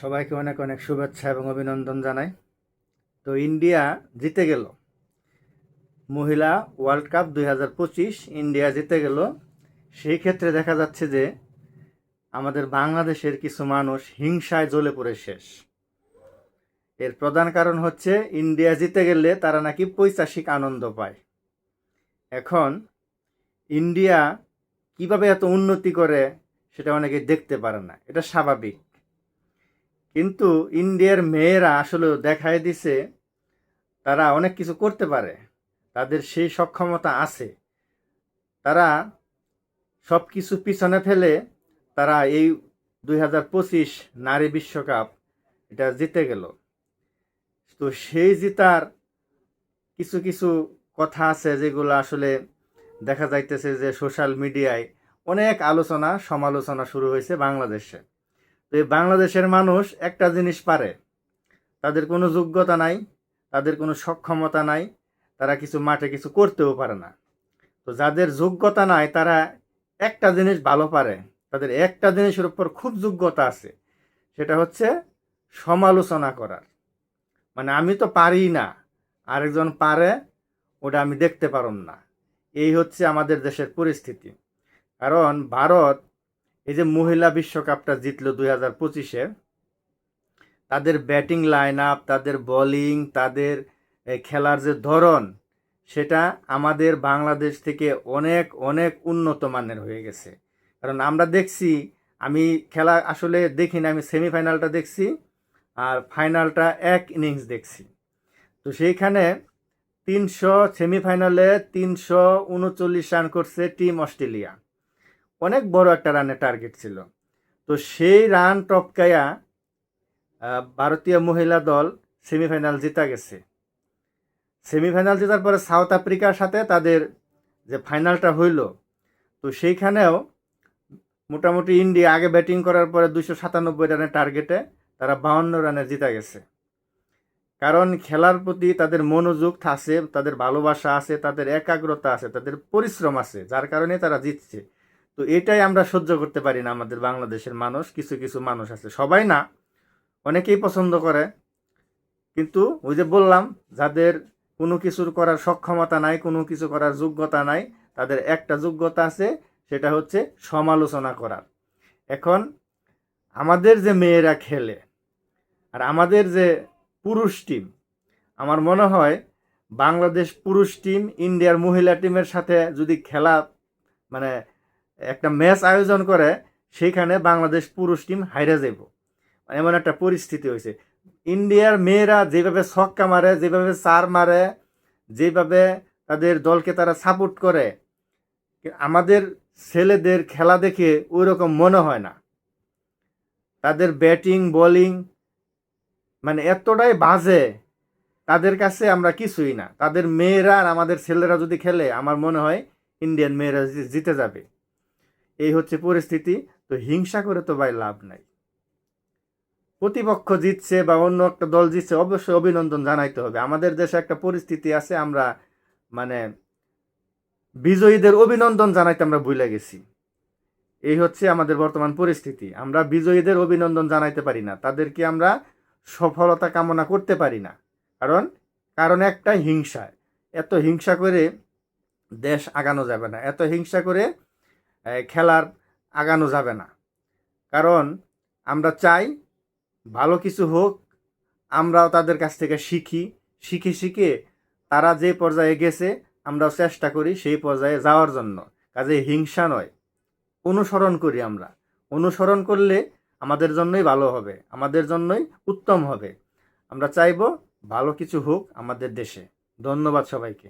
সবাইকে অনেক অনেক শুভেচ্ছা এবং অভিনন্দন জানাই। তো ইন্ডিয়া জিতে গেল। মহিলা ওয়ার্ল্ড কাপ দুই হাজার পঁচিশ ইন্ডিয়া জিতে গেল। সেই ক্ষেত্রে দেখা যাচ্ছে যে আমাদের বাংলাদেশের কিছু মানুষ হিংসায় জ্বলে পড়ে শেষ। এর প্রধান কারণ হচ্ছে ইন্ডিয়া জিতে গেলে তারা নাকি পৈশাসিক আনন্দ পায়। এখন ইন্ডিয়া কীভাবে এত উন্নতি করে সেটা অনেকে দেখতে পারে না। এটা স্বাভাবিক। কিন্তু ইন্ডিয়ার মেয়েরা আসলে দেখায় দিছে, তারা অনেক কিছু করতে পারে। তাদের সেই সক্ষমতা আছে। তারা সব কিছু পিছনে ফেলে তারা এই দুই হাজার পঁচিশ নারী বিশ্বকাপ এটা জিতে গেল। তো সেই জিতার কিছু কিছু কথা আছে যেগুলো আসলে দেখা যাইতেছে যে সোশ্যাল মিডিয়ায় অনেক আলোচনা, সমালোচনা শুরু হয়েছে বাংলাদেশে। তো এই বাংলাদেশের মানুষ একটা জিনিস পারে, তাদের কোনো যোগ্যতা নাই, তাদের কোনো সক্ষমতা নাই, তারা কিছু মাঠে কিছু করতেও পারে না। তো যাদের যোগ্যতা নাই, তারা একটা জিনিস ভালো পারে, তাদের একটা জিনিসের উপর খুব যোগ্যতা আছে, সেটা হচ্ছে সমালোচনা করার। মানে আমি তো পারি না, আরেকজন পারে, ওটা আমি দেখতে পারম না। এই হচ্ছে আমাদের দেশের পরিস্থিতি। কারণ ভারত এই যে মহিলা বিশ্বকাপটা জিতলো দুই হাজার পঁচিশে, তাদের ব্যাটিং লাইন আপ তাদের বোলিং তাদের খেলার যে ধরন, সেটা আমাদের বাংলাদেশ থেকে অনেক অনেক উন্নত মানের হয়ে গেছে। কারণ আমরা দেখছি, আমি খেলা আসলে দেখি না, আমি সেমিফাইনালটা দেখছি, আর ফাইনালটা এক ইনিংস দেখছি। তো সেইখানে তিনশো সেমিফাইনালে তিনশো উনচল্লিশ রান করছে টিম অস্ট্রেলিয়া। অনেক বড় একটা রানের টার্গেট ছিল। তো সেই রান টপকায়া ভারতীয় মহিলা দল সেমিফাইনাল জিতা গেছে। সেমিফাইনাল জেতার পরে সাউথ আফ্রিকার সাথে তাদের যে ফাইনালটা হইল, তো সেইখানেও মোটামুটি ইন্ডিয়া আগে ব্যাটিং করার পরে দুশো সাতানব্বই রানের টার্গেটে তারা বাউন্ন রানে জিতা গেছে। কারণ খেলার প্রতি তাদের মনোযোগ আছে, তাদের ভালোবাসা আছে, তাদের একাগ্রতা আছে, তাদের পরিশ্রম আছে, যার কারণে তারা জিতছে। তো এটাই আমরা সহ্য করতে পারি না আমাদের বাংলাদেশের মানুষ, কিছু কিছু মানুষ আছে। সবাই না, অনেকেই পছন্দ করে। কিন্তু ওই যে বললাম, যাদের কোনো কিছুর করার সক্ষমতা নাই, কোনো কিছু করার যোগ্যতা নাই, তাদের একটা যোগ্যতা আছে, সেটা হচ্ছে সমালোচনা করার এখন আমাদের যে মেয়েরা খেলে, আর আমাদের যে পুরুষ টিম, আমার মনে হয় বাংলাদেশ পুরুষ টিম, ইন্ডিয়ার মহিলা টিমের সাথে যদি খেলা মানে একটা ম্যাচ আয়োজন করে সেইখানে বাংলাদেশ পুরুষ টিম হাইরে যাব এমন একটা পরিস্থিতি হয়েছে ইন্ডিয়ার মেয়েরা যেভাবে ছক্কা মারে, যেভাবে চার মারে, যেভাবে তাদের দলকে তারা সাপোর্ট করে, আমাদের ছেলেদের খেলা দেখে ওই রকম মনে হয় না। তাদের ব্যাটিং বোলিং মানে এতটাই বাজে, তাদের কাছে আমরা কিছুই না। তাদের মেয়েরা আর আমাদের ছেলেরা যদি খেলে, আমার মনে হয় ইন্ডিয়ান মেয়েরা জিতে যাবে। এই হচ্ছে পরিস্থিতি, তো হিংসা করে তো ভাই লাভ নাই। প্রতিপক্ষ জিতছে বা অন্য একটা দল জিতছে, অবশ্যই অভিনন্দন জানাইতে হবে। আমাদের দেশে একটা পরিস্থিতি আছে, আমরা মানে বিজয়ীদের অভিনন্দন জানাইতে আমরা ভুলে গেছি। এই হচ্ছে আমাদের বর্তমান পরিস্থিতি। আমরা বিজয়ীদের অভিনন্দন জানাইতে পারি না। তাদেরকে আমরা সফলতা কামনা করতে পারি না। কারণ কারণ একটা হিংসা। এত হিংসা করে দেশ আগানো যাবে না। এত হিংসা করে খেলার আগানো যাবে না। কারণ আমরা চাই ভালো কিছু হোক, আমরাও তাদের কাছ থেকে শিখি, শিখে শিখে তারা যে পর্যায়ে গেছে, আমরাও চেষ্টা করি সেই পর্যায়ে যাওয়ার জন্য। কাজে হিংসা নয়, অনুসরণ করি আমরা। অনুসরণ করলে আমাদের জন্যই ভালো হবে, আমাদের জন্যই উত্তম হবে। আমরা চাইব ভালো কিছু হোক আমাদের দেশে। ধন্যবাদ সবাইকে।